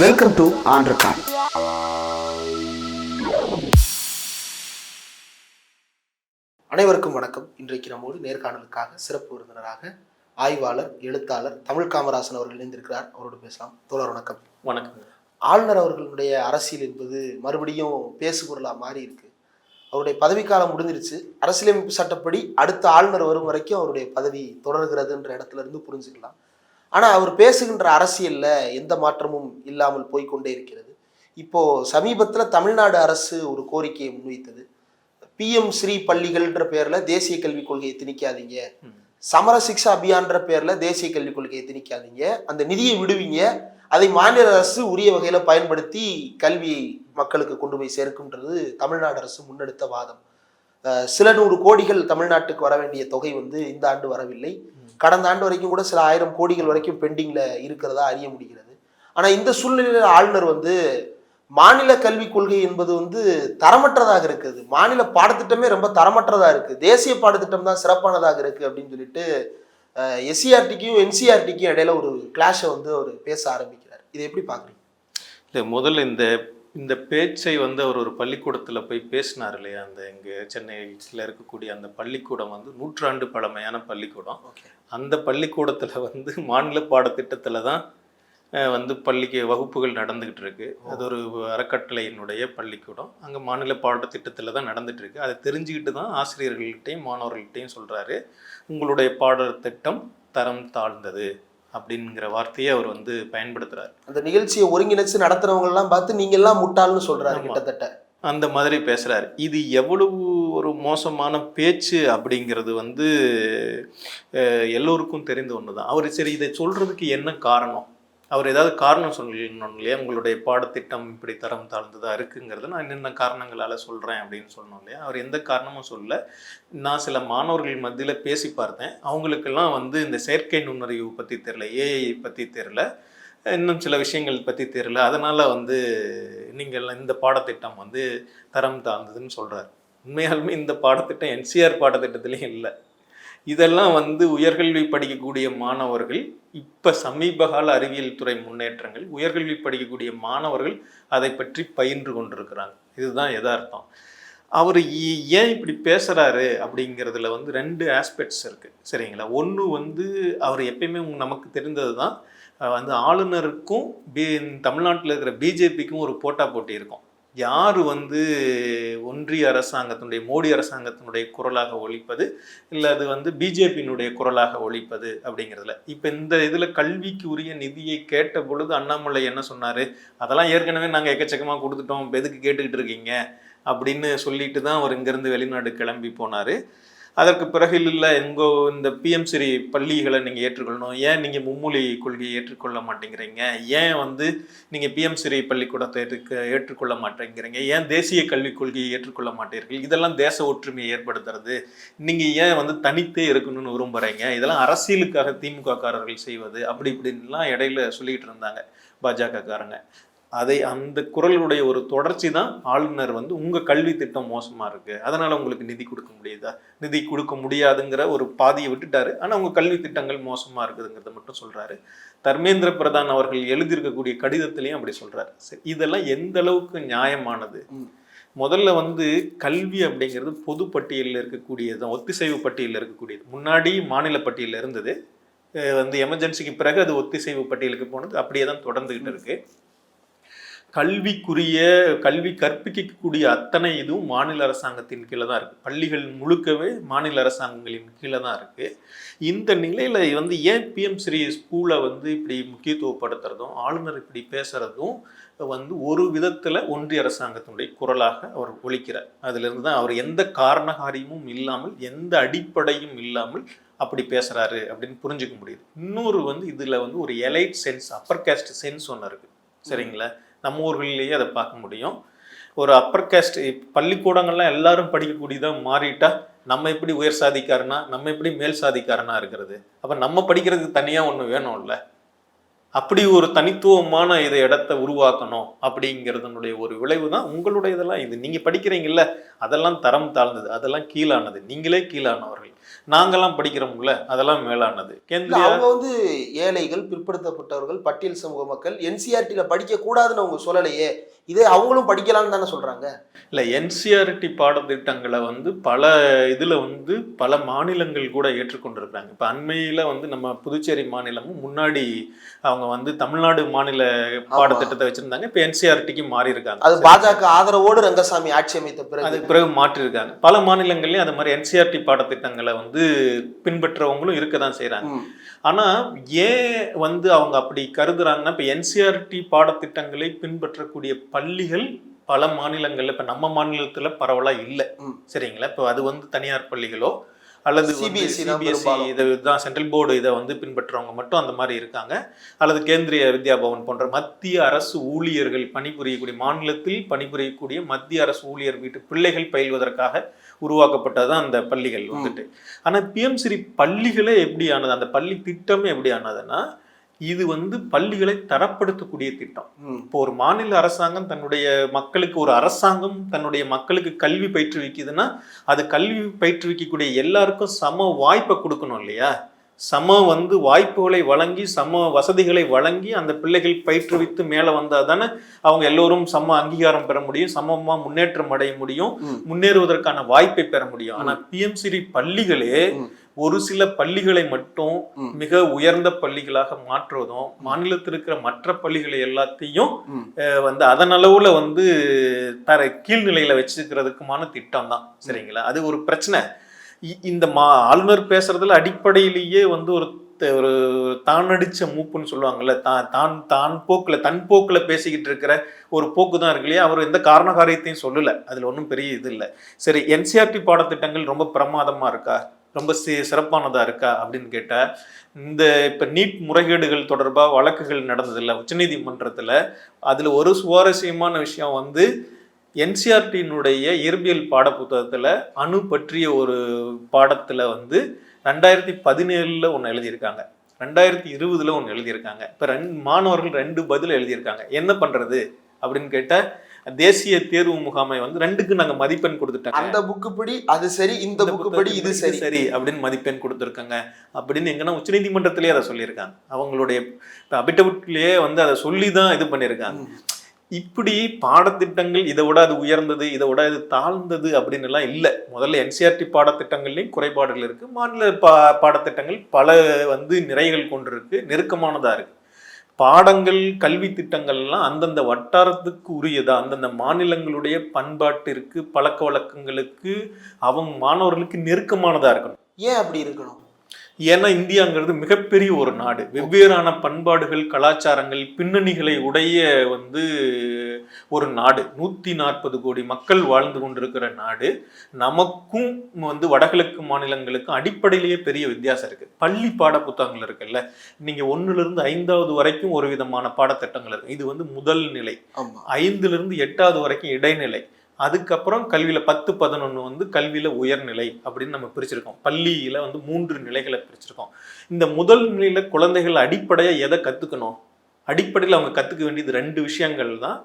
Welcome to ஆண்ட்ரகான் அனைவருக்கும் வணக்கம். இன்றைக்கு நம்மோடு நேர்காணலுக்காக சிறப்பு விருந்தினராக ஆய்வாளர் எழுத்தாளர் தமிழ் காமராசன் அவர்கள் இணைந்திருக்கிறார். அவரோடு பேசலாம். தோழர் வணக்கம். வணக்கம். ஆளுநர் அவர்களுடைய அரசியல் என்பது மறுபடியும் பேசுபொருளா மாறி இருக்கு அவருடைய பதவிக்காலம் முடிஞ்சிருச்சு. அரசியலமைப்பு சட்டப்படி அடுத்த ஆளுநர் வரும் வரைக்கும் அவருடைய பதவி தொடர்கிறதுன்ற இடத்துல இருந்து புரிஞ்சுக்கலாம். ஆனா அவர் பேசுகின்ற அரசியல்ல எந்த மாற்றமும் இல்லாமல் போய்க்கொண்டே இருக்கிறது. இப்போ சமீபத்துல தமிழ்நாடு அரசு ஒரு கோரிக்கையை முன்வைத்தது. பிஎம் ஸ்ரீ பள்ளிகள்ன்ற பேர்ல தேசிய கல்விக் கொள்கையை திணிக்காதீங்க. சமர சிக்ஷா அபியான்ற பேர்ல தேசிய கல்விக் கொள்கையை திணிக்காதீங்க. அந்த நிதியை விடுவீங்க. அதை மாநில அரசு உரிய வகையில பயன்படுத்தி கல்வியை மக்களுக்கு கொண்டு போய் சேர்க்கும்ன்றது தமிழ்நாடு அரசு முன்னெடுத்த வாதம். சில நூறு கோடிகள் தமிழ்நாட்டுக்கு வர வேண்டிய தொகை வந்து இந்த ஆண்டு வரவில்லை. கடந்த ஆண்டு வரைக்கும் கூட சில ஆயிரம் கோடிகள் வரைக்கும் பெண்டிங்கில் இருக்கிறதா அறிய முடிகிறது. ஆனால் இந்த சூழ்நிலையில் ஆளுநர் வந்து மாநில கல்விக் கொள்கை என்பது வந்து தரமற்றதாக இருக்குது. மாநில பாடத்திட்டமே ரொம்ப தரமற்றதாக இருக்குது தேசிய பாடத்திட்டம் தான் சிறப்பானதாக இருக்குது அப்படின்னு சொல்லிட்டு எஸ்சிஆர்டிக்கும் என்சிஆர்டிக்கும் இடையில ஒரு கிளாஷை வந்து அவர் பேச ஆரம்பிக்கிறார். இதை எப்படி பார்க்குறீங்க? இல்லை முதல்ல இந்த இந்த பேச்சை வந்து அவர் ஒரு பள்ளிக்கூடத்தில் போய் பேசினார் இல்லையா? அந்த இங்கே சென்னையில் இருக்கக்கூடிய அந்த பள்ளிக்கூடம் வந்து நூற்றாண்டு பழமையான பள்ளிக்கூடம். அந்த பள்ளிக்கூடத்தில் வந்து மாநில பாடத்திட்டத்தில் தான் வந்து பள்ளிக்கு வகுப்புகள் நடந்துக்கிட்டு இருக்கு. அது ஒரு அறக்கட்டளையினுடைய பள்ளிக்கூடம். அங்கே மாநில பாடத்திட்டத்தில் தான் நடந்துட்டு இருக்கு. அதை தெரிஞ்சுக்கிட்டு தான் ஆசிரியர்கள்கிட்டையும் மாணவர்கள்கிட்டையும் சொல்கிறாரு உங்களுடைய பாடத்திட்டம் தரம் தாழ்ந்தது. அப்படிங்கிற வார்த்தையை அவர் வந்து பயன்படுத்துகிறார் அந்த நிகழ்ச்சியை ஒருங்கிணைச்சு நடத்துறவங்க எல்லாம் பார்த்து நீங்க எல்லாம் முட்டாள்னு சொல்றாரு. கிட்டத்தட்ட. அந்த மாதிரி பேசுகிறாரு இது எவ்வளவு ஒரு மோசமான பேச்சு அப்படிங்கிறது வந்து எல்லோருக்கும் தெரிந்த ஒன்று தான் அவர் சரி இதை சொல்கிறதுக்கு என்ன காரணம்? அவர் ஏதாவது காரணம் சொல்லணும் இல்லையா? உங்களுடைய பாடத்திட்டம் இப்படி தரம் தாழ்ந்ததாக இருக்குங்கிறத நான் என்னென்ன காரணங்களால் சொல்கிறேன் அப்படின்னு சொல்லணும் இல்லையா? அவர் எந்த காரணமும் சொல்ல நான் சில மாணவர்கள் மத்தியில் பேசி பார்த்தேன். அவங்களுக்கெல்லாம் வந்து இந்த செயற்கை நுண்ணறிவு பற்றி தெரில ஏஐ பற்றி தெரில இன்னும் சில விஷயங்கள் பற்றி தெரில அதனால் வந்து நீங்கள் இந்த பாடத்திட்டம் வந்து தரம் தாழ்ந்ததுன்னு சொல்கிறார் உண்மையாலுமே இந்த பாடத்திட்டம் என்சிஆர் பாடத்திட்டத்துலேயும் இல்லை. இதெல்லாம் வந்து உயர்கல்வி படிக்கக்கூடிய மாணவர்கள் இப்போ சமீபகால அறிவியல் துறை முன்னேற்றங்கள் உயர்கல்வி படிக்கக்கூடிய மாணவர்கள் அதை பற்றி பயின்று கொண்டிருக்கிறாங்க. இதுதான் எதார்த்தம் அவர் ஏன் இப்படி பேசுகிறாரு அப்படிங்கிறதுல வந்து ரெண்டு ஆஸ்பெக்ட்ஸ் இருக்குது சரிங்களா? ஒன்று வந்து அவர் எப்பயுமே நமக்கு தெரிந்தது தான் வந்து ஆளுநருக்கும் பி தமிழ்நாட்டில் இருக்கிற பிஜேபிக்கும் ஒரு போட்டா போட்டி இருக்கும். யார் வந்து ஒன்றிய அரசாங்கத்தினுடைய மோடி அரசாங்கத்தினுடைய குரலாக ஒழிப்பது? இல்லை அது வந்து பிஜேபியினுடைய குரலாக ஒழிப்பது அப்படிங்கிறதுல. இப்போ இந்த இதில் கல்விக்கு உரிய நிதியை கேட்ட பொழுது அண்ணாமலை என்ன சொன்னார்? அதெல்லாம் ஏற்கனவே நாங்கள் எக்கச்சக்கமாக கொடுத்துட்டோம். எதுக்கு கேட்டுக்கிட்டு இருக்கீங்க? அப்படின்னு சொல்லிட்டு தான் அவர் இங்கேருந்து வெளிநாடு கிளம்பி போனார். அதற்கு பிறகு இல்லை எங்கோ இந்த பிஎம்சிரி பள்ளிகளை நீங்கள் ஏற்றுக்கொள்ளணும். ஏன் நீங்கள் மும்மொழி கொள்கையை ஏற்றுக்கொள்ள மாட்டேங்கிறீங்க? ஏன் வந்து நீங்கள் பிஎம்சிரி பள்ளிக்கூடத்தை ஏற்றுக்க ஏற்றுக்கொள்ள மாட்டேங்கிறீங்க? ஏன் தேசிய கல்விக் கொள்கையை ஏற்றுக்கொள்ள மாட்டீர்கள் இதெல்லாம் தேச ஒற்றுமையை ஏற்படுத்துறது. நீங்கள் ஏன் வந்து தனித்தே இருக்கணும்னு விரும்புகிறீங்க இதெல்லாம் அரசியலுக்காக திமுக காரர்கள் செய்வது. அப்படி இப்படின்லாம் இடையில சொல்லிக்கிட்டு இருந்தாங்க பாஜக காரங்க அதை அந்த குரலுடைய ஒரு தொடர்ச்சி தான் ஆளுநர் வந்து உங்கள் கல்வி திட்டம் மோசமாக இருக்குது அதனால் உங்களுக்கு நிதி கொடுக்க முடியுதா? நிதி கொடுக்க முடியாதுங்கிற ஒரு பாதியை விட்டுட்டாரு. ஆனால் உங்கள் கல்வி திட்டங்கள் மோசமாக இருக்குதுங்கிறத மட்டும் சொல்கிறாரு தர்மேந்திர பிரதான் அவர்கள் எழுதியிருக்கக்கூடிய கடிதத்திலையும் அப்படி சொல்கிறாரு சரி இதெல்லாம் எந்த அளவுக்கு நியாயமானது. முதல்ல வந்து கல்வி அப்படிங்கிறது பொது பட்டியலில் இருக்கக்கூடியது தான் ஒத்திசைவு பட்டியலில் இருக்கக்கூடியது. முன்னாடி மாநில பட்டியலில் இருந்தது. வந்து எமர்ஜென்சிக்கு பிறகு அது ஒத்திசைவு பட்டியலுக்கு போனது. அப்படியே தான் தொடர்ந்துகிட்டு இருக்கு. கல்விக்குரிய கல்வி கற்பிக்கக்கூடிய அத்தனை இதுவும் மாநில அரசாங்கத்தின் கீழே தான் இருக்குது பள்ளிகள் முழுக்கவே மாநில அரசாங்கங்களின் கீழே தான் இருக்குது இந்த நிலையில் வந்து ஏன் பிஎம் ஸ்ரீ ஸ்கூலை வந்து இப்படி முக்கியத்துவப்படுத்துறதும் ஆளுநர் இப்படி பேசுகிறதும் வந்து ஒரு விதத்தில் ஒன்றிய அரசாங்கத்தினுடைய குரலாக அவர் ஒழிக்கிறார் அதிலிருந்து தான் அவர் எந்த காரணகாரியமும் இல்லாமல் எந்த அடிப்படையும் இல்லாமல் அப்படி பேசுகிறாரு அப்படின்னு புரிஞ்சுக்க முடியுது. இன்னொரு வந்து இதில் வந்து ஒரு elite sense upper caste sense ஒன்று இருக்குது சரிங்களா? நம்ம ஊர்களிலேயே அதை பார்க்க முடியும். ஒரு அப்பர் கேஸ்ட் பள்ளிக்கூடங்கள்லாம் எல்லாரும் படிக்கக்கூடியதாக மாறிட்டா நம்ம எப்படி உயர் சாதிக்காரனா நம்ம எப்படி மேல் சாதிக்காரனா இருக்கிறது? அப்போ நம்ம படிக்கிறதுக்கு தனியாக ஒன்று வேணும்ல. அப்படி ஒரு தனித்துவமான இதை இடத்த உருவாக்கணும் அப்படிங்கிறதனுடைய ஒரு விளைவு தான் உங்களுடைய இதெல்லாம் இது நீங்க படிக்கிறீங்கல்ல அதெல்லாம் தரம் தாழ்ந்தது அதெல்லாம் கீழானது. நீங்களே கீழானவர்கள். நாங்கெல்லாம் படிக்கிறோம்ல அதெல்லாம் மேலானது. அவங்க வந்து ஏழைகள் பிற்படுத்தப்பட்டவர்கள் பட்டியல் சமூக மக்கள் என்சிஆர்டில படிக்க கூடாதுன்னு அவங்க சொல்லலையே. இதே அவங்களும் படிக்கலாம்னு தானே சொல்றாங்க? இல்லை என்சிஆர்டி பாடத்திட்டங்களை வந்து பல இதில் வந்து பல மாநிலங்கள் கூட ஏற்றுக்கொண்டிருக்கிறாங்க. இப்போ அண்மையில் வந்து நம்ம புதுச்சேரி மாநிலமும் முன்னாடி அவங்க வந்து தமிழ்நாடு மாநில பாடத்திட்டத்தை வச்சுருந்தாங்க. இப்போ என்சிஆர்டிக்கு மாறி இருக்காங்க அது பாஜக ஆதரவோடு ரங்கசாமி ஆட்சி அமைத்த பிறகு. அதுக்கு பிறகு மாற்றிருக்காங்க பல மாநிலங்கள்லயும் அது மாதிரி என்சிஆர்டி பாடத்திட்டங்களை வந்து பின்பற்றவங்களும் இருக்க தான் செய்கிறாங்க ம். ஆனா ஏன் வந்து அவங்க அப்படி கருதுறாங்கன்னா இப்போ என்சிஆர்டி பாடத்திட்டங்களை பின்பற்றக்கூடிய பள்ளிகள் பல மாநிலங்கள்ல இப்ப நம்ம மாநிலத்துல பரவலா இல்லை. சரிங்களா? இப்போ அது வந்து தனியார் பள்ளிகளோ அல்லது சிபிஎஸ்சி பெரும்பாலும். இதை தான் சென்ட்ரல் போர்டு இதை வந்து பின்பற்றுறவங்க மட்டும் அந்த மாதிரி இருக்காங்க. அல்லது கேந்திரிய வித்யா பவன் போன்ற மத்திய அரசு ஊழியர்கள் பணிபுரியக்கூடிய மாநிலத்தில் பணிபுரியக்கூடிய மத்திய அரசு ஊழியர் வீட்டு பிள்ளைகள் பயில்வதற்காக உருவாக்கப்பட்டதுதான் அந்த பள்ளிகள் வந்துட்டு. ஆனா பிஎம்சிரி பள்ளிகளே எப்படி ஆனது அந்த பள்ளி திட்டமே எப்படி ஆனதுன்னா இது வந்து பள்ளிகளை தரப்படுத்தக்கூடிய திட்டம். இப்போ ஒரு மாநில அரசாங்கம் தன்னுடைய மக்களுக்கு ஒரு அரசாங்கம் தன்னுடைய மக்களுக்கு கல்வி பயிற்றுவிக்குதுன்னா அது கல்வி பயிற்றுவிக்கக்கூடிய எல்லாருக்கும் சம வாய்ப்பை கொடுக்கணும் இல்லையா சம வந்து வாய்ப்புகளை வழங்கி சம வசதிகளை வழங்கி அந்த பிள்ளைகள் பயிற்றுவித்து மேலே வந்தால் தானே அவங்க எல்லோரும் சம அங்கீகாரம் பெற முடியும் சமமா முன்னேற்றம் அடைய முடியும். முன்னேறுவதற்கான வாய்ப்பை பெற முடியும் ஆனா பிஎம்சிரி பள்ளிகளே. ஒரு சில பள்ளிகளை மட்டும். மிக உயர்ந்த பள்ளிகளாக மாற்றுவதும் மாநிலத்தில் இருக்கிற மற்ற பள்ளிகளை எல்லாத்தையும் வந்து அதன் அளவுல வந்து தர கீழ்நிலையில வச்சுக்கிறதுக்குமான திட்டம் தான். சரிங்களா? அது ஒரு பிரச்சனை. இந்த மா ஆளுநர் பேசுறதுல அடிப்படையிலேயே வந்து ஒரு ஒரு தான் அடிச்ச மூப்புன்னு சொல்லுவாங்கல்ல தான் தான் தான் போக்குல தன் போக்குல பேசிக்கிட்டு இருக்கிற ஒரு போக்கு தான் இருக்கு இல்லையா? அவர் எந்த காரண காரியத்தையும் சொல்லல. அதுல ஒன்றும் பெரிய இது இல்லை. சரி என்சிஆர்டி பாடத்திட்டங்கள் ரொம்ப பிரமாதமா இருக்கா? ரொம்ப சி சிறப்பானதாக இருக்கா அப்படின்னு கேட்டால் இந்த இப்போ நீட் முறைகேடுகள் தொடர்பாக வழக்குகள் நடந்ததில்லை உச்சநீதிமன்றத்தில் அதில் ஒரு சுவாரஸ்யமான விஷயம் வந்து என்சிஆர்டியினுடைய இயற்பியல் பாடப்புத்தகத்துல அணு பற்றிய ஒரு பாடத்தில் வந்து ரெண்டாயிரத்தி பதினேழில் ஒன்று எழுதியிருக்காங்க. ரெண்டாயிரத்தி இருபதில் ஒன்று எழுதியிருக்காங்க. இப்போ ரெண்டு மாணவர்கள் ரெண்டு பதில் எழுதியிருக்காங்க. என்ன பண்ணுறது அப்படின்னு கேட்டால் தேசிய தேர்வு முகாமை வந்து ரெண்டுக்கு நாங்க மதிப்பெண் கொடுத்துட்டாங்க. அந்த புக்கு படி அது சரி இந்த புக்கு படி இது சரி. சரி அப்படின்னு மதிப்பெண் கொடுத்துருக்காங்க. அப்படின்னு எங்கன்னா உச்சநீதிமன்றத்திலேயே அதை சொல்லியிருக்காங்க. அவங்களுடைய அபிட்டவுட்லேயே வந்து அதை சொல்லி தான் இது பண்ணியிருக்காங்க. இப்படி பாடத்திட்டங்கள் இதை விட அது உயர்ந்தது இதை விட இது தாழ்ந்தது அப்படின்னு எல்லாம் இல்லை. முதல்ல என்சிஆர்டி பாடத்திட்டங்கள்லையும் குறைபாடுகள் இருக்கு. மாநில பா பாடத்திட்டங்கள் பல வந்து நிறைகள் கொண்டிருக்கு. நெருக்கமானதா இருக்கு. பாடங்கள் கல்வி திட்டங்கள்லாம் அந்தந்த வட்டாரத்துக்கு உரியதா? அந்தந்த மாநிலங்களுடைய பண்பாட்டிற்கு பழக்க வழக்கங்களுக்கு அவங்க மாணவர்களுக்கு நெருக்கமானதாக இருக்கணும்? ஏன் அப்படி இருக்கணும்? ஏன்னா இந்தியாங்கிறது மிகப்பெரிய ஒரு நாடு. வெவ்வேறான பண்பாடுகள் கலாச்சாரங்கள் பின்னணிகளை உடைய வந்து ஒரு நாடு. நூத்தி நாற்பது கோடி மக்கள் வாழ்ந்து கொண்டிருக்கிற நாடு. நமக்கும் வந்து வடகிழக்கு மாநிலங்களுக்கும் அடிப்படையிலேயே பெரிய வித்தியாசம் இருக்கு. பள்ளி பாட புத்தகங்கள் இருக்குல்ல. நீங்க ஒண்ணுல இருந்து ஐந்தாவது வரைக்கும் ஒரு விதமான பாடத்திட்டங்கள் இருக்கு. இது வந்து முதல் நிலை. ஆமா. ஐந்துல இருந்து எட்டாவது வரைக்கும் இடைநிலை. அதுக்கப்புறம் கல்வியில் பத்து பதினொன்று வந்து கல்வியில் உயர்நிலை அப்படின்னு நம்ம பிரிச்சிருக்கோம். பள்ளியில் வந்து மூன்று நிலைகளை பிரிச்சிருக்கோம். இந்த முதல் நிலையில் குழந்தைகள் அடிப்படையாக எதை கற்றுக்கணும் அடிப்படையில் அவங்க கற்றுக்க வேண்டியது ரெண்டு விஷயங்கள் தான்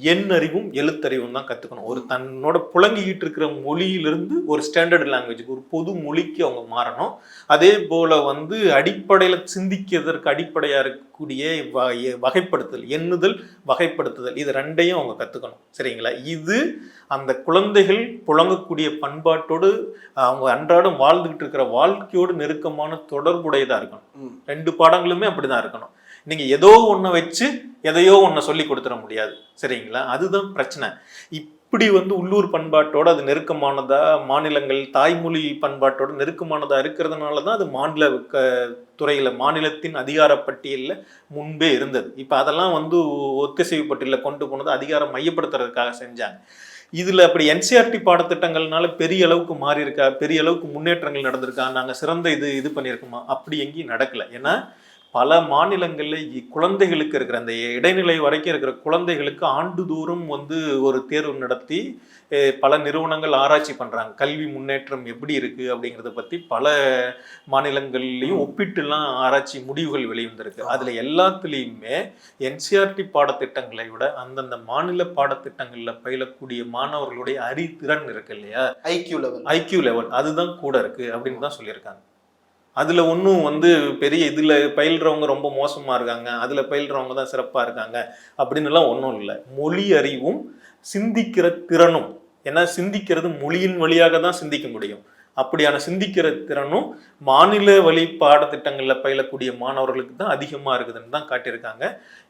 எண்ணறிவும் எழுத்தறிவும் தான் கத்துக்கணும். ஒரு தன்னோட புழங்கிக்கிட்டு இருக்கிற மொழியிலிருந்து ஒரு ஸ்டாண்டர்ட் லாங்குவேஜுக்கு ஒரு பொது மொழிக்கு அவங்க மாறணும். அதே போல வந்து அடிப்படையில் சிந்திக்கிறதற்கு அடிப்படையா இருக்கக்கூடிய வ- வகைப்படுத்தல் எண்ணுதல் வகைப்படுத்துதல் இது ரெண்டையும் அவங்க கத்துக்கணும். சரிங்களா? இது அந்த குழந்தைகள் புழங்கக்கூடிய பண்பாட்டோடு அவங்க அன்றாடம் வாழ்ந்துகிட்டு இருக்கிற வாழ்க்கையோடு நெருக்கமான தொடர்புடையதா இருக்கணும். ரெண்டு பாடங்களுமே அப்படிதான் இருக்கணும். நீங்கள் ஏதோ ஒன்று வச்சு எதையோ ஒன்று சொல்லி கொடுத்துட முடியாது. சரிங்களா? அதுதான் பிரச்சனை. இப்படி வந்து உள்ளூர் பண்பாட்டோட அது நெருக்கமானதா மாநிலங்கள் தாய்மொழி பண்பாட்டோட நெருக்கமானதாக இருக்கிறதுனால தான் அது மாநில க துறையில் மாநிலத்தின் அதிகார பட்டியலில் முன்பே இருந்தது. இப்போ அதெல்லாம் வந்து ஒத்திசைவு பட்டியலில் கொண்டு போனது அதிகாரம் மையப்படுத்துறதுக்காக செஞ்சாங்க. இதில் அப்படி என்சிஆர்டி பாடத்திட்டங்கள்னால பெரிய அளவுக்கு மாறி இருக்கா பெரிய அளவுக்கு முன்னேற்றங்கள் நடந்திருக்கா நாங்கள் சிறந்த இது இது பண்ணியிருக்கோமா? அப்படி எங்கேயும் நடக்கலை. ஏன்னா பல மாநிலங்கள்ல குழந்தைகளுக்கு இருக்கிற அந்த இடைநிலை வரைக்கும் இருக்கிற குழந்தைகளுக்கு ஆண்டுதோறும் வந்து ஒரு தேர்வு நடத்தி பல நிறுவனங்கள் ஆராய்ச்சி பண்றாங்க. கல்வி முன்னேற்றம் எப்படி இருக்கு அப்படிங்கிறத பத்தி பல மாநிலங்கள்லயும் ஒப்பிட்டுலாம் ஆராய்ச்சி முடிவுகள் வெளிவந்திருக்கு. அதுல எல்லாத்துலேயுமே என்சிஆர்டி பாடத்திட்டங்களை விட அந்தந்த மாநில பாடத்திட்டங்கள்ல பயிலக்கூடிய மாணவர்களுடைய அறிதிறன் இருக்கு இல்லையா? IQ level. IQ level. அதுதான் கூட இருக்கு அப்படின்னு தான் சொல்லியிருக்காங்க. அதில் ஒன்றும் வந்து பெரிய இதில் பயில்றவங்க ரொம்ப மோசமாக இருக்காங்க. அதில் பயில்றவங்க தான் சிறப்பாக இருக்காங்க. அப்படின்னுலாம் ஒன்றும் இல்லை. மொழி அறிவும் சிந்திக்கிற திறனும் ஏன்னா சிந்திக்கிறது மொழியின் வழியாக தான் சிந்திக்க முடியும். அப்படியான சிந்திக்கிற திறனும் மாநில வழி பாடத்திட்டங்கள்ல பயிலக்கூடிய மாணவர்களுக்கு தான் அதிகமா இருக்குதுன்னு தான் காட்டியிருக்காங்க.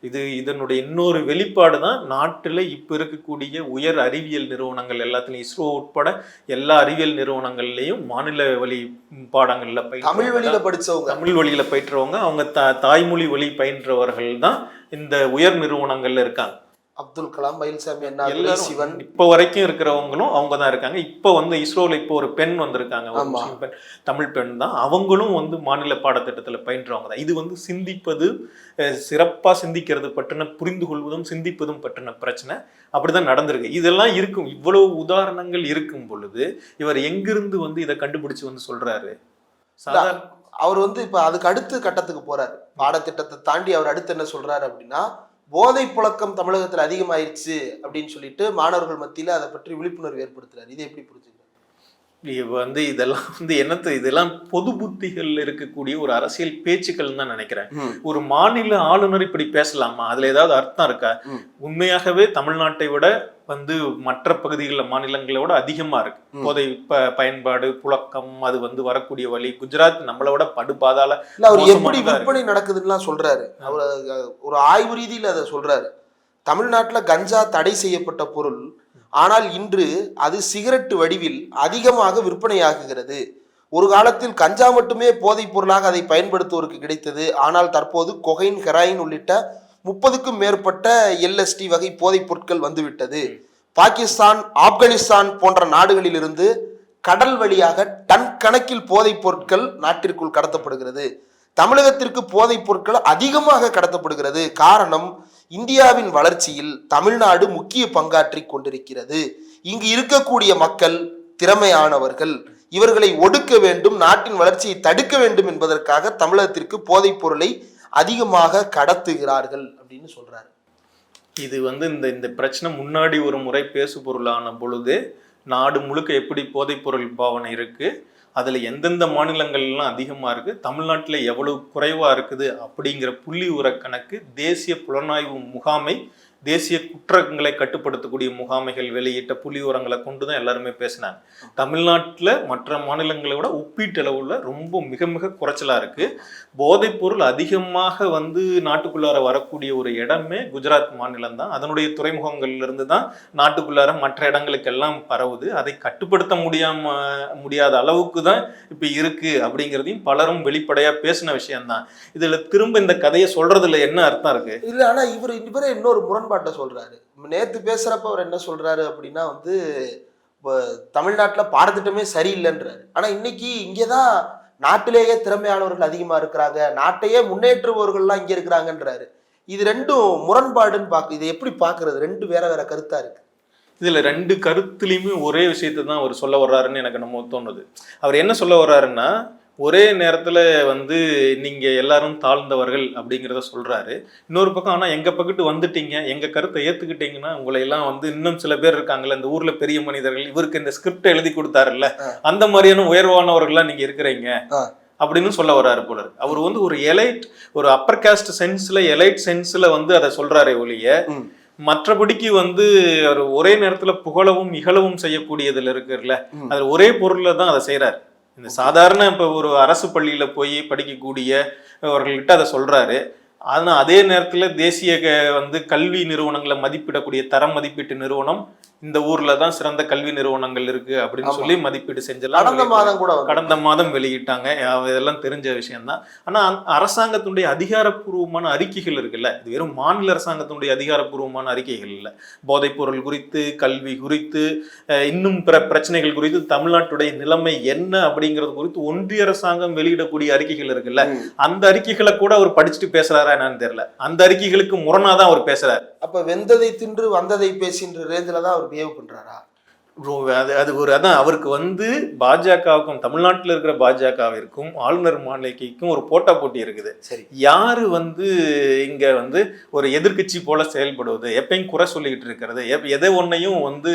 இது இதனுடைய இன்னொரு வெளிப்பாடு தான் நாட்டில் இப்போ இருக்கக்கூடிய உயர் அறிவியல் நிறுவனங்கள் எல்லாத்துலேயும் இஸ்ரோ உட்பட எல்லா அறிவியல் நிறுவனங்கள்லையும் மாநில வழி பாடங்கள்ல பயில தமிழ் வழியில படிச்சவங்க. தமிழ் வழியில பயின்றவங்க. அவங்க த தாய்மொழி வழி பயின்றவர்கள் தான் இந்த உயர் நிறுவனங்கள்ல இருக்காங்க. அப்துல் கலாம் மயில்சாமி அண்ணா சிவன். இப்போ வரைக்கும் இருக்கிறவங்களும் அவங்க தான் இருக்காங்க. இப்போ வந்து இஸ்ரோல இப்போ ஒரு பெண் வந்திருக்காங்க. முஸ்லிம் பெண் தமிழ் பெண் தான். அவங்களும் வந்து மாநில பாடத்திட்டத்துல பயின்றவங்க தான். இது வந்து சிந்திப்பது சிறப்பா சிந்திக்கிறது பற்றின புரிந்து கொள்வதும் சிந்திப்பதும் பற்றின பிரச்சனை. அப்படிதான் நடந்திருக்கு. இதெல்லாம் இருக்கும். இவ்வளவு உதாரணங்கள் இருக்கும் பொழுது இவர் எங்கிருந்து வந்து இதை கண்டுபிடிச்சு வந்து சொல்றாரு? அவர் வந்து இப்ப அதுக்கு அடுத்த கட்டத்துக்கு போறாரு. பாடத்திட்டத்தை தாண்டி அவர் அடுத்து என்ன சொல்றாரு அப்படின்னா போதை புழக்கம் தமிழகத்துல அதிகமாயிருச்சு அப்படின்னு சொல்லிட்டு மாணவர்கள் மத்தியில அதை பற்றி விழிப்புணர்வு ஏற்படுத்துறாரு. இது எப்படி புரிஞ்சுங்க இவ வந்து இதெல்லாம் வந்து என்னத்து இதெல்லாம் பொது புத்திகள் இருக்கக்கூடிய ஒரு அரசியல் பேச்சுக்கள் தான் நினைக்கிறேன். ஒரு மாநில ஆளுநர் இப்படி பேசலாமா? அதுல ஏதாவது அர்த்தம் இருக்கா. உண்மையாகவே தமிழ்நாட்டை விட வந்து மற்ற பகுதிகளில் மாநிலங்களை விட அதிகமா இருக்கு. போதை ப- பயன்பாடு புழக்கம் அது வந்து வரக்கூடிய வழி குஜராத் நம்மளை விட படுபாதால அவர் எப்படி. விற்பனை நடக்குதுன்னுலாம் சொல்றாரு. அவர் ஒரு ஆய்வு ரீதியில் அதை சொல்றாரு. தமிழ்நாட்டுல கஞ்சா தடை செய்யப்பட்ட பொருள் ஆனால் இன்று அது சிகரெட் வடிவில் அதிகமாக விற்பனையாகுகிறது. ஒரு காலத்தில் கஞ்சா மட்டுமே போதைப் பொருளாக அதை பயன்படுத்துவோருக்கு கிடைத்தது. ஆனால் தற்போது கொகைன் ஹெராயின் உள்ளிட்ட முப்பதுக்கும் மேற்பட்ட எல்எஸ்டி வகை போதைப் பொருட்கள் வந்துவிட்டது. பாகிஸ்தான் ஆப்கானிஸ்தான் போன்ற நாடுகளிலிருந்து கடல் வழியாக டன் கணக்கில் போதைப் பொருட்கள் நாட்டிற்குள் கடத்தப்படுகிறது. தமிழகத்திற்கு போதைப் பொருட்கள் அதிகமாக கடத்தப்படுகிறது. காரணம் இந்தியாவின் வளர்ச்சியில் தமிழ்நாடு முக்கிய பங்காற்றி கொண்டிருக்கிறது. இங்கு இருக்கக்கூடிய மக்கள் திறமையானவர்கள். இவர்களை ஒடுக்க வேண்டும் நாட்டின் வளர்ச்சியை தடுக்க வேண்டும் என்பதற்காக தமிழகத்திற்கு போதைப் பொருளை அதிகமாக கடத்துகிறார்கள் அப்படின்னு சொல்றாரு. இது வந்து இந்த இந்த பிரச்சனை முன்னாடி ஒரு முறை பேசு பொருளான பொழுது நாடு முழுக்க எப்படி போதைப்பொருள் பாவனை இருக்கு அதில் எந்தெந்த மாநிலங்கள்லாம் அதிகமாக இருக்குது தமிழ்நாட்டில் எவ்வளவு குறைவாக இருக்குது அப்படிங்கிற புள்ளி உர கணக்கு தேசிய புலனாய்வு முகாமை தேசிய குற்றங்களை கட்டுப்படுத்தக்கூடிய முகாமைகள் வெளியிட்ட புலி உரங்களை கொண்டு தான் எல்லாருமே பேசினாங்க. தமிழ்நாட்டில் மற்ற மாநிலங்களை விட ஒப்பீட்டளவில் ரொம்ப மிக மிக குறைச்சலாக இருக்குது போதைப்பொருள் அதிகமாக வந்து நாட்டுக்குள்ளார வரக்கூடிய ஒரு இடமே குஜராத் மாநிலம் தான் அதனுடைய துறைமுகங்கள்லேருந்து தான் நாட்டுக்குள்ளார மற்ற இடங்களுக்கெல்லாம் பரவுது. அதை கட்டுப்படுத்த முடியாம முடியாத அளவுக்கு தான் இப்போ இருக்குது அப்படிங்கிறதையும் பலரும் வெளிப்படையாக பேசின விஷயம்தான். இதில் திரும்ப இந்த கதையை சொல்கிறதுல என்ன அர்த்தம் இருக்குது இல்லை ஆனால் இவர் இவரே இன்னொரு முரண்பாட்டை சொல்றாரு. நேத்து பேசுறப்ப அவர் என்ன சொல்றாரு அப்படின்னா வந்து இப்போ தமிழ்நாட்டில் பாடத்திட்டமே சரியில்லைன்றாரு. ஆனால் இன்னைக்கு இங்கே தான் நாட்டிலேயே திறமையானவர்கள் அதிகமாக இருக்கிறாங்க. நாட்டையே முன்னேற்றுபவர்கள்லாம் இங்கே இருக்கிறாங்கன்றாரு. இது ரெண்டும் முரண்பாடுன்னு பார்க்க இதை எப்படி பார்க்கறது ரெண்டு வேற வேற கருத்தா இருக்கு. இதில் ரெண்டு கருத்துலையுமே ஒரே விஷயத்தை தான் அவர் சொல்ல வர்றாருன்னு எனக்கு நம்ம தோணுது. அவர் என்ன சொல்ல வர்றாருன்னா ஒரே நேரத்துல வந்து நீங்க எல்லாரும் தாழ்ந்தவர்கள் அப்படிங்கிறத சொல்றாரு இன்னொரு பக்கம் ஆனா எங்க பக்கத்து வந்துட்டீங்க எங்க கருத்தை ஏத்துக்கிட்டீங்கன்னா உங்களை எல்லாம் வந்து இன்னும் சில பேர் இருக்காங்கல்ல இந்த ஊர்ல பெரிய மனிதர்கள் இவருக்கு இந்த ஸ்கிரிப்ட் எழுதி கொடுத்தாருல்ல. அந்த மாதிரியான உயர்வானவர்கள்லாம் நீங்க இருக்கிறீங்க. அப்படின்னு சொல்ல வர்றாரு போல இருக்கு. அவர் வந்து ஒரு எலைட் ஒரு அப்பர் காஸ்ட் சென்ஸ்ல எலைட் சென்ஸ்ல வந்து அதை சொல்றாரே ஒழிய. மற்றபடிக்கு வந்து அவர் ஒரே நேரத்துல புகழவும் இகழவும் செய்யக்கூடியதுல இருக்குல்ல. அது ஒரே பொருள்ல தான் அதை செய்றாரு இந்த சாதாரண இப்ப ஒரு அரசு பள்ளியில போய் படிக்கக்கூடிய அவர்கள்கிட்ட அதை சொல்றாரு. ஆனா அதே நேரத்துல தேசிய வந்து கல்வி நிறுவனங்களை மதிப்பிடக்கூடிய தரம் மதிப்பீட்டு நிறுவனம் இந்த ஊர்ல தான் சிறந்த கல்வி நிறுவனங்கள் இருக்கு அப்படின்னு. சொல்லி மதிப்பீடு செஞ்சலாம் கடந்த மாதம் கூட கடந்த மாதம் வெளியிட்டாங்க. இதெல்லாம் தெரிஞ்ச விஷயம்தான். ஆனா அரசாங்கத்தினுடைய அதிகாரப்பூர்வமான அறிக்கைகள் இருக்குல்ல? இது வெறும் மாநில அரசாங்கத்தினுடைய அதிகாரப்பூர்வமான அறிக்கைகள் இல்ல. போதைப் பொருள் குறித்து கல்வி குறித்து இன்னும் பிற பிரச்சனைகள் குறித்து தமிழ்நாட்டுடைய நிலைமை என்ன அப்படிங்கிறது குறித்து ஒன்றிய அரசாங்கம் வெளியிடக்கூடிய அறிக்கைகள் இருக்குல்ல. அந்த அறிக்கைகளை கூட அவர் படிச்சுட்டு பேசுறாரா என்னன்னு தெரியல. அந்த அறிக்கைகளுக்கு முரணாதான் அவர் பேசுறாரு. அப்ப வெந்ததை தின்று வந்ததை பேசின்ற ரேஞ்சில தான் அவர் பிஹேவ் பண்றாரா? ப்ரோ அது அது ஒரு அதான் அவருக்கு வந்து பாஜகவுக்கும் தமிழ்நாட்டில் இருக்கிற பாஜகவிற்கும் ஆளுநர் மாளிகைக்கும் ஒரு போட்டா போட்டி இருக்குது. சரி. யாரு வந்து இங்க வந்து ஒரு எதிர்க்கட்சி போல செயல்படுவது? எப்பயும் குறை சொல்லிக்கிட்டு இருக்கிறது. எப்- எதை ஒன்றையும் வந்து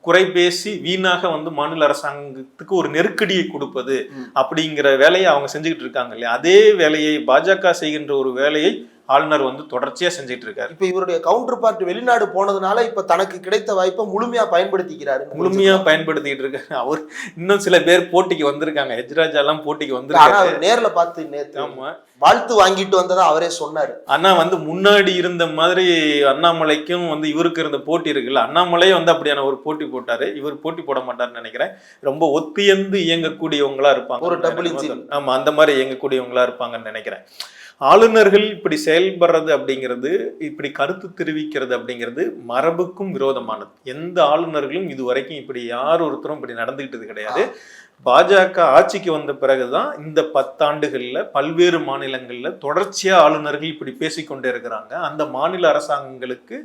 குறை பேசி வீணாக வந்து மாநில அரசாங்கத்துக்கு ஒரு நெருக்கடியை கொடுப்பது. அப்படிங்கிற வேலையை அவங்க செஞ்சுக்கிட்டு இருக்காங்க இல்லையா? அதே வேலையை பாஜக செய்கின்ற ஒரு வேலையை ஆளுநர் வந்து தொடர்ச்சியா செஞ்சுட்டு இருக்காரு. இப்ப இவருடைய கவுண்டர் பார்ட் வெளிநாடு போனதுனால இப்ப தனக்கு கிடைத்த வாய்ப்பை முழுமையா பயன்படுத்திக்கிறாரு. முழுமையா பயன்படுத்திட்டு இருக்காரு. அவர் இன்னும் சில பேர் போட்டிக்கு வந்திருக்காங்க. எஜ்ராஜா எல்லாம் போட்டிக்கு வந்திருக்காரு. அவர் நேர்ல பார்த்து நேத்து ஆமா. வாழ்த்து வாங்கிட்டு வந்ததா அவரே சொன்னாரு. ஆனா வந்து முன்னாடி இருந்த மாதிரி அண்ணாமலைக்கும் வந்து இவருக்கு இருந்த போட்டி இருக்குல்ல அண்ணாமலையே வந்து அப்படியான ஒரு போட்டி போட்டாரு. இவர் போட்டி போட மாட்டாருன்னு நினைக்கிறேன். ரொம்ப ஒத்தியந்து இயங்கக்கூடியவங்களா இருப்பாங்க ஒரு engine. ஆமா அந்த மாதிரி இயங்கக்கூடியவங்களா இருப்பாங்கன்னு நினைக்கிறேன். ஆளுநர்கள் இப்படி செயல்படுறது அப்படிங்கிறது இப்படி கருத்து தெரிவிக்கிறது அப்படிங்கிறது மரபுக்கும் விரோதமானது. எந்த ஆளுநர்களும் இது வரைக்கும் இப்படி யார் ஒருத்தரும் இப்படி நடந்துகிட்டது கிடையாது. பாஜக ஆட்சிக்கு வந்த பிறகுதான் இந்த பத்தாண்டுகளில் பல்வேறு மாநிலங்களில் தொடர்ச்சியாக ஆளுநர்கள் இப்படி பேசிக்கொண்டே இருக்கிறாங்க. அந்த மாநில அரசாங்கங்களுக்கு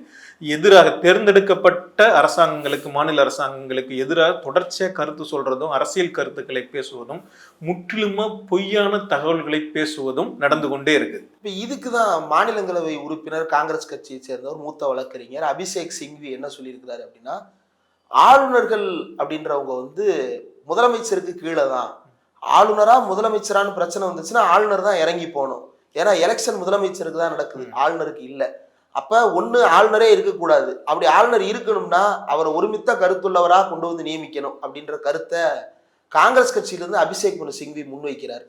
எதிராக தேர்ந்தெடுக்கப்பட்ட அரசாங்கங்களுக்கு மாநில அரசாங்கங்களுக்கு எதிராக தொடர்ச்சியாக கருத்து சொல்றதும் அரசியல் கருத்துக்களை பேசுவதும் முற்றிலுமா பொய்யான தகவல்களை பேசுவதும் நடந்து கொண்டே இருக்கு. இதுக்கு தான் மாநிலங்களவை உறுப்பினர் காங்கிரஸ் கட்சியை சேர்ந்தவர் மூத்த வழக்கறிஞர் அபிஷேக் சிங்வி என்ன சொல்லியிருக்கிறாரு அப்படின்னா ஆளுநர்கள் அப்படின்றவங்க வந்து முதலமைச்சருக்கு கீழே தான். ஆளுநரா முதலமைச்சரான்னு பிரச்சனை வந்துச்சுன்னா ஆளுநர் தான் இறங்கி போகணும். ஏன்னா எலெக்ஷன் முதலமைச்சருக்கு தான் நடக்குது. ஆளுநருக்கு இல்லை. அப்ப ஒண்ணு ஆளுநரே இருக்கக்கூடாது. அப்படி ஆளுநர் இருக்கணும்னா அவரை ஒருமித்த கருத்துள்ளவரா கொண்டு வந்து நியமிக்கணும் அப்படின்ற கருத்தை காங்கிரஸ் கட்சியிலிருந்து அபிஷேக் மனு சிங்வி முன்வைக்கிறார்.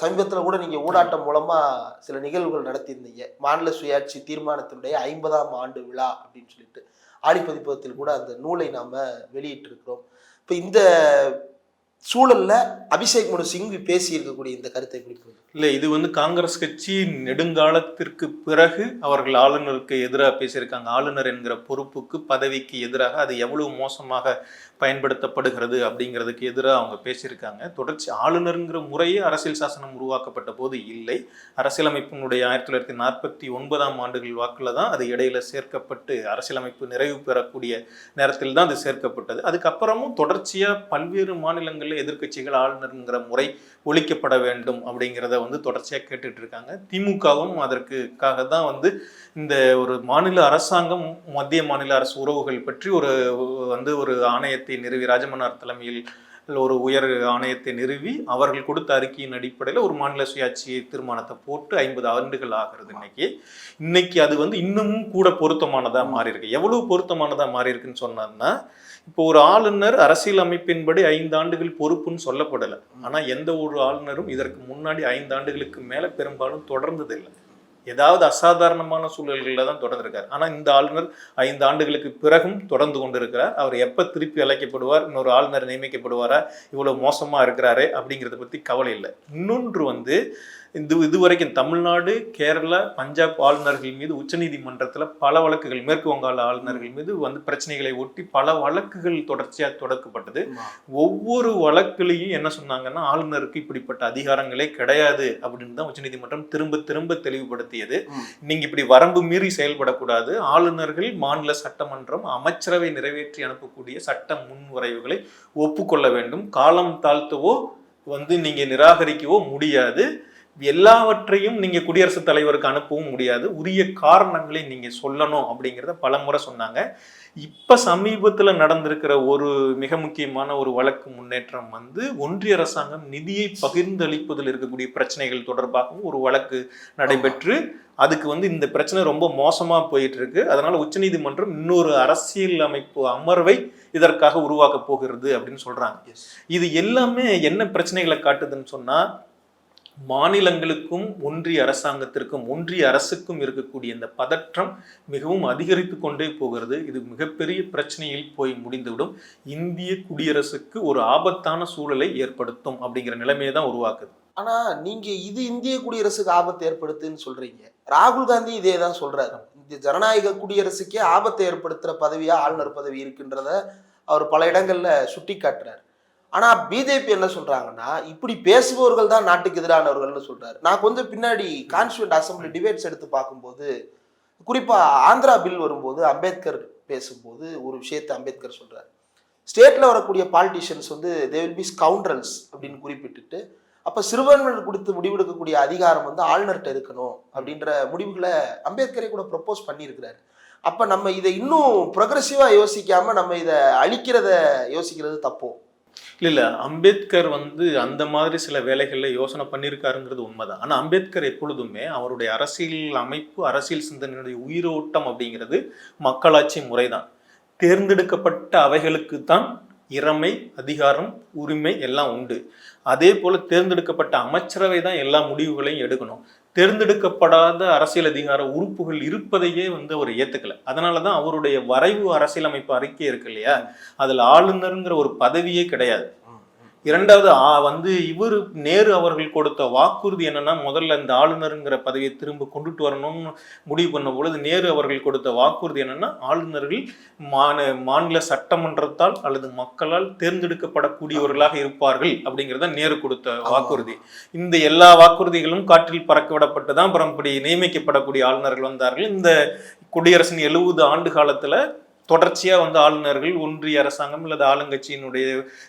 சமீபத்துல கூட நீங்க ஊடாட்டம் மூலமா சில நிகழ்வுகள் நடத்தியிருந்தீங்க. மாநில சுயாட்சி தீர்மானத்தினுடைய ஐம்பதாம் ஆண்டு விழா அப்படின்னு சொல்லிட்டு ஆடிப்பதிப்பகத்தில் கூட அந்த நூலை நாம வெளியிட்டிருக்கிறோம். இப்போ இந்த சூழல்ல அபிஷேக் மனு சிங்வி பேசி இருக்கக்கூடிய இந்த கருத்தை எப்படி இல்லை இது வந்து காங்கிரஸ் கட்சி நெடுங்காலத்திற்கு பிறகு அவர்கள் ஆளுநருக்கு எதிராக பேசியிருக்காங்க. ஆளுநர் என்கிற பொறுப்புக்கு பதவிக்கு எதிராக அது எவ்வளவு மோசமாக பயன்படுத்தப்படுகிறது அப்படிங்கிறதுக்கு எதிராக அவங்க பேசியிருக்காங்க. தொடர்ச்சி ஆளுநருங்கிற முறையே அரசியல் சாசனம் உருவாக்கப்பட்ட போது இல்லை. அரசியலமைப்பினுடைய ஆயிரத்தி தொள்ளாயிரத்தி நாற்பத்தி ஒன்பதாம் ஆண்டுகள் வாக்கில் தான் அது இடையில சேர்க்கப்பட்டு அரசியலமைப்பு நிறைவு பெறக்கூடிய நேரத்தில் தான் அது சேர்க்கப்பட்டது. அதுக்கப்புறமும் தொடர்ச்சியாக பல்வேறு தேர்தலில் எதிர்க்கட்சிகள் ஆளுநருங்கிற முறை ஒழிக்கப்பட வேண்டும் அப்படிங்கிறத வந்து தொடர்ச்சியாக கேட்டுட்டு இருக்காங்க. திமுகவும் அதற்குக்காக தான் வந்து இந்த ஒரு மாநில அரசாங்கம் மத்திய மாநில அரசு உறவுகள் பற்றி ஒரு வந்து ஒரு ஆணையத்தை நிறுவி ராஜமன்னார் தலைமையில் ஒரு உயர் ஆணையத்தை நிறுவி அவர்கள் கொடுத்த அறிக்கையின் அடிப்படையில் ஒரு மாநில சுயாட்சி தீர்மானத்தை போட்டு ஐம்பது ஆண்டுகள் ஆகிறது இன்னைக்கு. இன்னைக்கு அது வந்து இன்னமும் கூட பொருத்தமானதாக மாறி இருக்கு எவ்வளவு பொருத்தமானதாக மாறி இருக்குன்னு இப்போ ஒரு ஆளுநர் அரசியல் அமைப்பின்படி ஐந்து ஆண்டுகள் பொறுப்புன்னு சொல்லப்படலை. ஆனால் எந்த ஒரு ஆளுநரும் இதற்கு முன்னாடி ஐந்து ஆண்டுகளுக்கு மேலே பெரும்பாலும் தொடர்ந்ததில்லை. ஏதாவது அசாதாரணமான சூழல்களில் தான் தொடர்ந்திருக்கார். ஆனால் இந்த ஆளுநர் ஐந்து ஆண்டுகளுக்கு பிறகும் தொடர்ந்து கொண்டிருக்கிறார். அவர் எப்போ திருப்பி அழைக்கப்படுவார் இன்னொரு ஆளுநர் நியமிக்கப்படுவாரா இவ்வளோ மோசமாக இருக்கிறாரு அப்படிங்கிறத பற்றி கவலை இல்லை. இன்னொன்று வந்து இந்த இதுவரைக்கும் தமிழ்நாடு கேரளா பஞ்சாப் ஆளுநர்கள் மீது உச்சநீதிமன்றத்துல பல வழக்குகள் மேற்கு வங்காள ஆளுநர்கள் மீது வந்து பிரச்சனைகளை ஒட்டி பல வழக்குகள் தொடர்ச்சியாக தொடக்கப்பட்டது. ஒவ்வொரு வழக்குலையும் என்ன சொன்னாங்கன்னா ஆளுநருக்கு இப்படிப்பட்ட அதிகாரங்களே கிடையாது அப்படின்னு தான் உச்சநீதிமன்றம் திரும்ப திரும்ப தெளிவுபடுத்தியது. நீங்க இப்படி வரம்பு மீறி செயல்படக்கூடாது. ஆளுநர்கள் மாநில சட்டமன்றம் அமைச்சரவை நிறைவேற்றி அனுப்பக்கூடிய சட்ட முன்வரைவுகளை ஒப்புக்கொள்ள வேண்டும். காலம் தாழ்த்தவோ வந்து நீங்க நிராகரிக்கவோ முடியாது. எல்லாவற்றையும் நீங்க குடியரசுத் தலைவருக்கு அனுப்பவும் முடியாது. உரிய காரணங்களை நீங்க சொல்லணும் அப்படிங்கிறத பலமுறை சொன்னாங்க. இப்ப சமீபத்துல நடந்திருக்கிற ஒரு மிக முக்கியமான ஒரு வழக்கு முன்னேற்றம் வந்து ஒன்றிய அரசாங்கம் நிதியை பகிர்ந்தளிப்பதில் இருக்கக்கூடிய பிரச்சனைகள் தொடர்பாகவும் ஒரு வழக்கு நடைபெற்று அதுக்கு வந்து இந்த பிரச்சனை ரொம்ப மோசமா போயிட்டு இருக்கு அதனால உச்சநீதிமன்றம் இன்னொரு அரசியல் அமைப்பு அமர்வை இதற்காக உருவாக்க போகிறது அப்படின்னு சொல்றாங்க. இது எல்லாமே என்ன பிரச்சனைகளை காட்டுதுன்னு சொன்னா மாநிலங்களுக்கும் ஒன்றிய அரசாங்கத்திற்கும் ஒன்றிய அரசுக்கும் இருக்கக்கூடிய இந்த பதற்றம் மிகவும் அதிகரித்து கொண்டே போகிறது. இது மிகப்பெரிய பிரச்சனையில் போய் முடிந்துவிடும். இந்திய குடியரசுக்கு ஒரு ஆபத்தான சூழலை ஏற்படுத்தும் அப்படிங்கிற நிலைமையை தான் உருவாக்குது. ஆனா நீங்க இது இந்திய குடியரசுக்கு ஆபத்து ஏற்படுத்துன்னு சொல்றீங்க. ராகுல் காந்தி இதே தான் சொல்றாரு. இந்த ஜனநாயக குடியரசுக்கே ஆபத்தை ஏற்படுத்துற பதவியா ஆளுநர் பதவி இருக்குன்றத அவர் பல இடங்கள்ல சுட்டி காட்டுறாரு ஆனா பிஜேபி என்ன சொல்றாங்கன்னா இப்படி பேசுபவர்கள் தான் நாட்டுக்கு எதிரானவர்கள்னு சொல்றாரு. நான் கொஞ்சம் பின்னாடி கான்ஸ்டியூண்ட் அசம்பிளி டிபேட்ஸ் எடுத்து பார்க்கும்போது குறிப்பா ஆந்திரா பில் வரும்போது அம்பேத்கர் பேசும்போது ஒரு விஷயத்தை அம்பேத்கர் சொல்றாரு. ஸ்டேட்ல வரக்கூடிய பாலிட்டிஷியன்ஸ் வந்து தே வில் பி ஸ்கவுண்டரல்ஸ் அப்படின்னு குறிப்பிட்டுட்டு அப்ப சிறுபான்மையினர் குறித்து முடிவெடுக்கக்கூடிய அதிகாரம் வந்து ஆளுநர்கிட்ட இருக்கணும் அப்படின்ற முடிவுகளை அம்பேத்கரே கூட ப்ரப்போஸ் பண்ணியிருக்கிறாரு. அப்ப நம்ம இதை இன்னும் ப்ரொக்ரெசிவா யோசிக்காம நம்ம இதை அழிக்கிறத யோசிக்கிறது தப்போ? இல்லை இல்லை. அம்பேத்கர் வந்து அந்த மாதிரி சில வேலைகளில் யோசனை பண்ணியிருக்காருங்கிறது உண்மைதான். ஆனால் அம்பேத்கர் எப்பொழுதுமே அவருடைய அரசியல் அமைப்பு அரசியல் சிந்தனையுடைய உயிரோட்டம் அப்படிங்கிறது மக்களாட்சி முறைதான். தேர்ந்தெடுக்கப்பட்ட அவைகளுக்கு தான் இறமை அதிகாரம் உரிமை எல்லாம் உண்டு. அதே போல் தேர்ந்தெடுக்கப்பட்ட அமைச்சரவை தான் எல்லா முடிவுகளையும் எடுக்கணும். தேர்ந்தெடுக்கப்படாத அரசியல் அதிகார உறுப்புகள் இருப்பதையே வந்து அவர் ஏத்துக்கல. அதனால தான் அவருடைய வரைவு அரசியலமைப்பு அறிக்கை இருக்கு இல்லையா? அதில் ஆளுநருங்கிற ஒரு பதவியே கிடையாது. இரண்டாவது ஆ- வந்து இவர் நேரு அவர்கள் கொடுத்த வாக்குறுதி என்னன்னா முதல்ல இந்த ஆளுநருங்கிற பதவியை திரும்ப கொண்டுட்டு வரணும்னு முடிவு பண்ண பொழுது நேரு அவர்கள் கொடுத்த வாக்குறுதி என்னன்னா ஆளுநர்கள் மாநில மாநில சட்டமன்றத்தால் அல்லது மக்களால் தேர்ந்தெடுக்கப்படக்கூடியவர்களாக இருப்பார்கள் அப்படிங்கிறத நேரு கொடுத்த வாக்குறுதி. இந்த எல்லா வாக்குறுதிகளும் காற்றில் பறக்க விடப்பட்டு தான் அப்புறம் இப்படி நியமிக்கப்படக்கூடிய ஆளுநர்கள் வந்தார்கள். இந்த குடியரசின் எழுபது ஆண்டு காலத்துல தொடர்ச்சியாக வந்து ஆளுநர்கள் ஒன்றிய அரசாங்கம் அல்லது ஆளுங்கட்சியினுடைய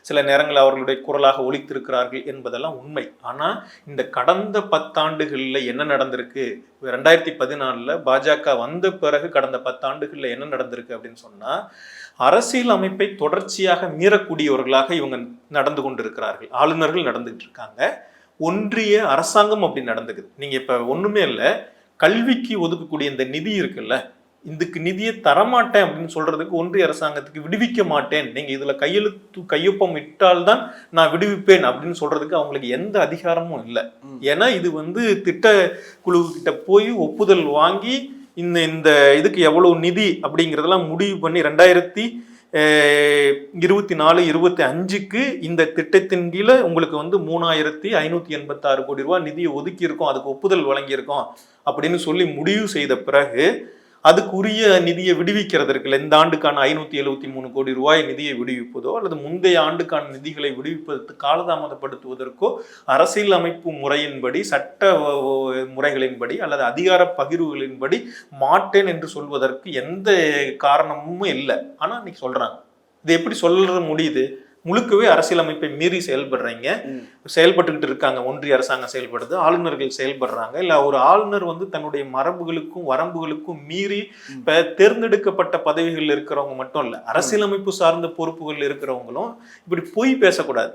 சில நேரங்கள் அவர்களுடைய குரலாக ஒழித்திருக்கிறார்கள் என்பதெல்லாம் உண்மை. ஆனால் இந்த கடந்த பத்தாண்டுகளில் என்ன நடந்திருக்கு? ரெண்டாயிரத்தி பதினாலில் பாஜக வந்த பிறகு கடந்த பத்தாண்டுகளில் என்ன நடந்திருக்கு அப்படின்னு சொன்னால் அரசியல் அமைப்பை தொடர்ச்சியாக மீறக்கூடியவர்களாக இவங்க நடந்து கொண்டிருக்கிறார்கள். ஆளுநர்கள் நடந்துகிட்டு இருக்காங்க. ஒன்றிய அரசாங்கம் அப்படி நடந்துக்குது. நீங்கள் இப்போ ஒன்றுமே இல்லை கல்விக்கு ஒதுக்கக்கூடிய இந்த நிதி இருக்குல்ல இதுக்கு நிதியை தரமாட்டேன் அப்படின்னு சொல்றதுக்கு ஒன்றிய அரசாங்கத்துக்கு விடுவிக்க மாட்டேன் நீங்க இதுல கையெழுத்து கையொப்பம் இட்டால்தான் நான் விடுவிப்பேன் அப்படின்னு சொல்றதுக்கு அவங்களுக்கு எந்த அதிகாரமும் இல்லை. ஏன்னா இது வந்து திட்ட குழு கிட்ட போய் ஒப்புதல் வாங்கி இந்த இந்த இதுக்கு எவ்வளவு நிதி அப்படிங்கிறதெல்லாம் முடிவு பண்ணி ரெண்டாயிரத்தி இருபத்தி நாலு இருபத்தி அஞ்சுக்கு இந்த திட்டத்தின் கீழே உங்களுக்கு வந்து மூணாயிரத்தி ஐநூத்தி எண்பத்தாறு கோடி ரூபாய் நிதியை ஒதுக்கி இருக்கோம் அதுக்கு ஒப்புதல் வழங்கியிருக்கோம் அப்படின்னு சொல்லி முடிவு செய்த பிறகு அதுக்குரிய நிதியை விடுவிக்கிறது இருக்குல்ல. இந்த ஆண்டுக்கான ஐநூத்தி எழுபத்தி மூணு கோடி ரூபாய் நிதியை விடுவிப்பதோ அல்லது முந்தைய ஆண்டுக்கான நிதிகளை விடுவிப்பதற்கு காலதாமதப்படுத்துவதற்கோ அரசியல் அமைப்பு முறையின்படி சட்ட முறைகளின்படி அல்லது அதிகார பகிர்வுகளின்படி மாட்டேன் என்று சொல்வதற்கு எந்த காரணமும் இல்லை. ஆனா இன்னைக்கு சொல்றாங்க. இது எப்படி சொல்ல முடியுது? முழுக்கவே அரசியலமைப்பை மீறி செயல்படுறீங்க. செயல்பட்டுக்கிட்டு இருக்காங்க. ஒன்றிய அரசாங்கம் செயல்படுது. ஆளுநர்கள் செயல்படுறாங்க. இல்ல ஒரு ஆளுநர் வந்து தன்னுடைய மரபுகளுக்கும் வரம்புகளுக்கும் மீறி இப்ப தேர்ந்தெடுக்கப்பட்ட பதவிகள் இருக்கிறவங்க மட்டும் இல்ல அரசியலமைப்பு சார்ந்த பொறுப்புகள் இருக்கிறவங்களும் இப்படி பொய் பேசக்கூடாது.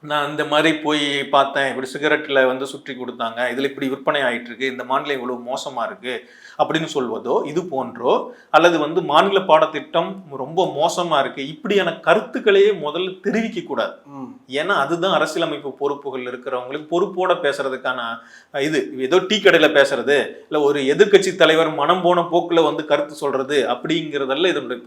நான் இந்த மாதிரி போய் பார்த்தேன். இப்படி சிகரெட்ல வந்து சுற்றி கொடுத்தாங்க. இதுல இப்படி விற்பனை ஆயிட்டு இருக்கு இந்த மாநிலம் இவ்வளவு மோசமா இருக்கு. அப்படின்னு சொல்வதோ இது போன்றோ அல்லது வந்து மாநில பாடத்திட்டம் ரொம்ப மோசமா இருக்கு இப்படியான கருத்துக்களையே முதல்ல தெரிவிக்க கூடாது. ஏன்னா அதுதான் அரசியலமைப்பு பொறுப்புகள் இருக்கிறவங்களுக்கு பொறுப்போட பேசுறதுக்கான இது ஏதோ டீ கடையில பேசுறது இல்ல ஒரு எதிர்க்கட்சி தலைவர் மனம் போன போக்குல வந்து கருத்து சொல்றது அப்படிங்கிறதல்ல இதனுடைய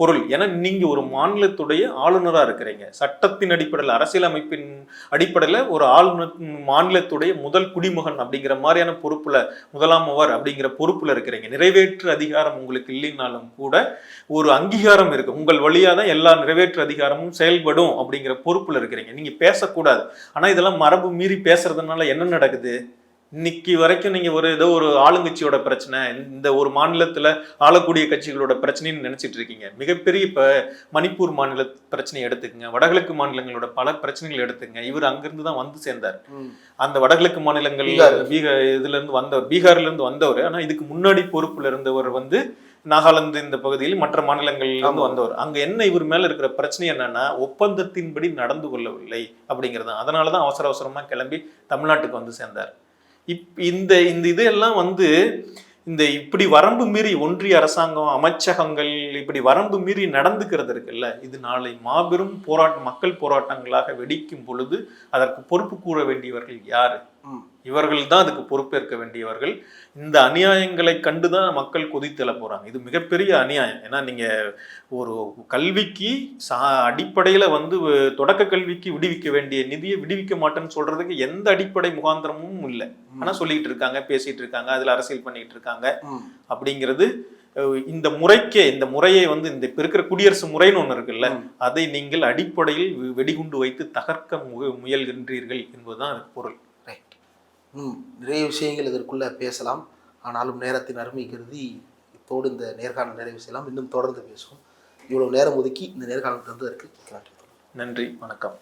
பொருள். ஏன்னா நீங்க ஒரு மாநிலத்துடைய ஆளுநரா இருக்கிறீங்க. சட்டத்தின் அடிப்படையில் அரசியலமைப்பின் அடிப்படையில ஒரு ஆளுநர் மாநிலத்துடைய முதல் குடிமகன் அப்படிங்கிற மாதிரியான பொறுப்புல முதலாமவர் அப்படிங்கிற பொறுப்புல இருக்கிறீங்க. நிறைவேற்று அதிகாரம் உங்களுக்கு இல்லைனாலும் கூட ஒரு அங்கீகாரம் இருக்கு. உங்கள் வழியா தான் எல்லா நிறைவேற்று அதிகாரமும் செயல்படும் அப்படிங்கிற பொறுப்புல இருக்கிறீங்க. நீங்க பேசக்கூடாது. ஆனா இதெல்லாம் மரபு மீறி பேசுறதுனால என்ன நடக்குது? இன்னைக்கு வரைக்கும் நீங்க ஒரு ஏதோ ஒரு ஆளுங்கட்சியோட பிரச்சனை இந்த ஒரு மாநிலத்துல ஆளக்கூடிய கட்சிகளோட பிரச்சனைன்னு நினைச்சிட்டு இருக்கீங்க மிகப்பெரிய இப்ப மணிப்பூர் மாநில பிரச்சனையை எடுத்துக்கங்க வடகிழக்கு மாநிலங்களோட பல பிரச்சனைகள் எடுத்துங்க இவர் அங்கிருந்து தான் வந்து சேர்ந்தார். அந்த வடகிழக்கு மாநிலங்கள் பீகார். பீகார் இதுல இருந்து வந்தவர் பீகார்ல இருந்து வந்தவர் ஆனா இதுக்கு முன்னாடி பொறுப்புல இருந்தவர் வந்து நாகாலாந்து இந்த பகுதியில் மற்ற மாநிலங்கள்ல இருந்து ஆமா. வந்தவர் அங்க என்ன இவர் மேல இருக்கிற பிரச்சனை என்னன்னா ஒப்பந்தத்தின்படி நடந்து கொள்ளவில்லை அப்படிங்கிறது தான். அதனாலதான் அவசர அவசரமா கிளம்பி தமிழ்நாட்டுக்கு வந்து சேர்ந்தார் இப் இந்த இந்த இதெல்லாம் வந்து இந்த இப்படி வரம்பு மீறி ஒன்றிய அரசாங்கம் அமைச்சகங்கள் இப்படி வரம்பு மீறி நடந்துக்கிறது இருக்குல்ல இது நாளை மாபெரும் போராட்ட மக்கள் போராட்டங்களாக வெடிக்கும் பொழுது அதற்கு பொறுப்பு கூற வேண்டியவர்கள் யாரு? இவர்கள் தான் அதுக்கு பொறுப்பேற்க வேண்டியவர்கள். இந்த அநியாயங்களை கண்டுதான் மக்கள் கொதித்தெழ போறாங்க. இது மிகப்பெரிய அநியாயம். ஏன்னா நீங்க ஒரு கல்விக்கு சா அடிப்படையில வந்து தொடக்க கல்விக்கு விடுவிக்க வேண்டிய நிதியை விடுவிக்க மாட்டேன்னு சொல்றதுக்கு எந்த அடிப்படை முகாந்திரமும் இல்லை. ஆனா சொல்லிட்டு இருக்காங்க பேசிட்டு இருக்காங்க அதுல அரசியல் பண்ணிட்டு இருக்காங்க. அப்படிங்கிறது இந்த முறைக்கே இந்த முறையை வந்து இந்த இப்ப இருக்கிற குடியரசு முறைன்னு ஒண்ணு இருக்குல்ல. அதை நீங்கள் அடிப்படையில் வெடிகுண்டு வைத்து தகர்க்க முயல்கின்றீர்கள் என்பதுதான் அதுக்கு பொருள். நிறைய விஷயங்கள் இதற்குள்ளே பேசலாம். ஆனாலும் நேரத்தின் அருமை கருதி இப்போடு இந்த நேர்காணல் நிறைவு செய்யலாம். இன்னும் தொடர்ந்து பேசுவோம். இவ்வளவு நேரம் ஒதுக்கி இந்த நேர்காணல் தந்ததற்கு நன்றி. நன்றி. வணக்கம்.